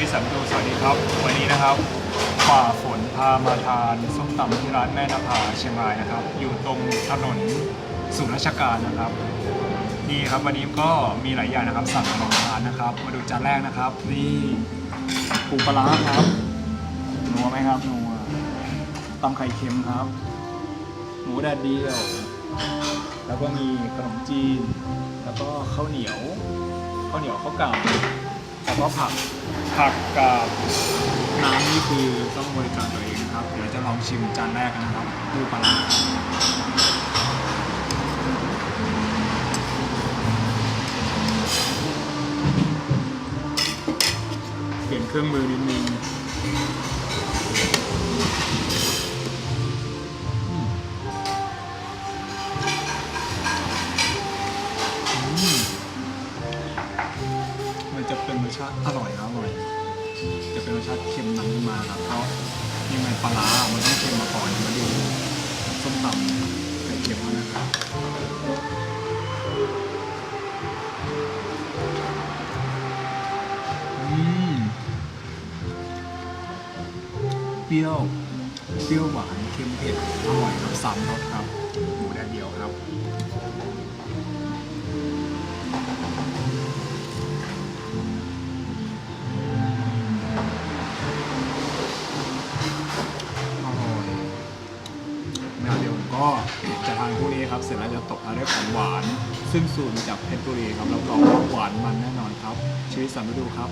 วิสันดูสวัสดีครับ วันนี้นะครับฝ่าฝนพามาทานส้มตำที่ร้านแม่นภาเชียงรายนะครับ อยู่ตรงถนนสุราชการนะครับนี่ครับวันนี้ก็มีหลายอย่างนะครับสั่งมาทานนะครับ มาดูจานแรกนะครับ นี่ปูปลาร้าครับนัวไหมครับนัวตำไข่เค็มครับ หมูแดดเดียว แล้วก็มีขนมจีน แล้วก็ข้าวเหนียวข้าวเหนียวข้าวกล่ำแล้วก็ผัก ผักกับน้ำนี่คือต้องบริการตัวเองนะครับ เดี๋ยวจะลองชิมจานแรกกันนะครับปูปลาร้าเปลี่ยนเครื่องมือนิดนึง อร่อยนะอร่อย จะเป็นรสชาติเค็มนำขึ้นมาครับเพราะยังไงปลาร้ามันต้องเค็มมาก่อนมาดูส้มตำไข่เค็มนะครับอืมเปรี้ยวเปรี้ยวหวานเค็มเผ็ดอร่อยครับสามรสครับหมูแดดเดียวครับ ก็จะทานพวกนี้ครับเสร็จแล้วจะตกท้ายด้วยของหวาน ซึ่งสูตรมาจากเพชรบุรีครับรับรองว่าหวานมันแน่นอนครับชีวิตสันฤดูครับ